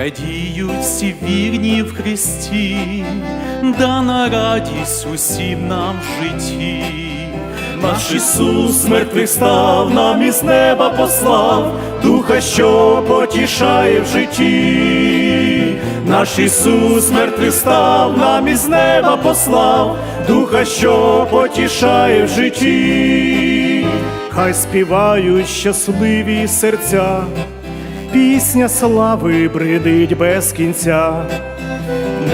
радіють всі вірні в Христі, дана радість усім нам в житті. Наш Ісус мертвих став, нам із неба послав, Духа, що потішає в житті. Наш Ісус мертвих став, нам із неба послав, Духа, що потішає в житті. Хай співають щасливі серця, пісня слави бридить без кінця.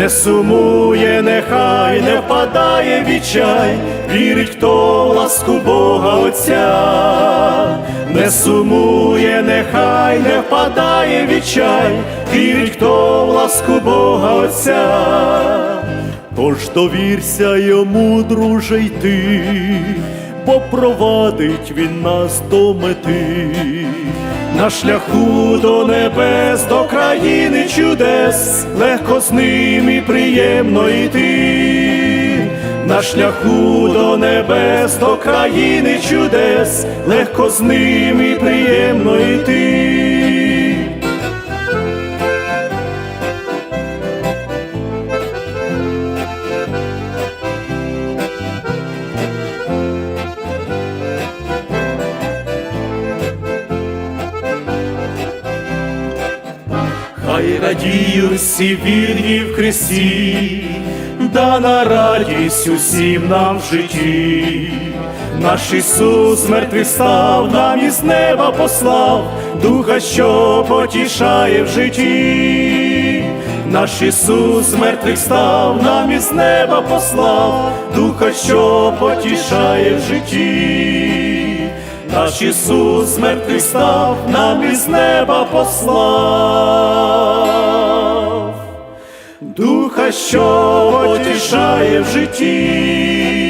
Не сумує, нехай не впадає відчай, вірить, хто ласку Бога Отця, не сумує, нехай не впадає відчай, вірить, хто в ласку Бога Отця. Тож довірся йому, друже, йти, бо провадить він нас до мети. На шляху до небес, до країни чудес, легко з ним і приємно йти. На шляху до небес, до країни чудес, легко з ним і приємно йти. Хай радіють всі вірні в Христі, дана радість усім нам в житті. Наш Ісус мертвий став, нам із неба послав, Духа, що потішає в житті. Наш Ісус мертвих став, нам із неба послав, Духа, що потішає в житті. Наш Ісус мертвий став, нам із неба послав, Духа, що потішає в житті.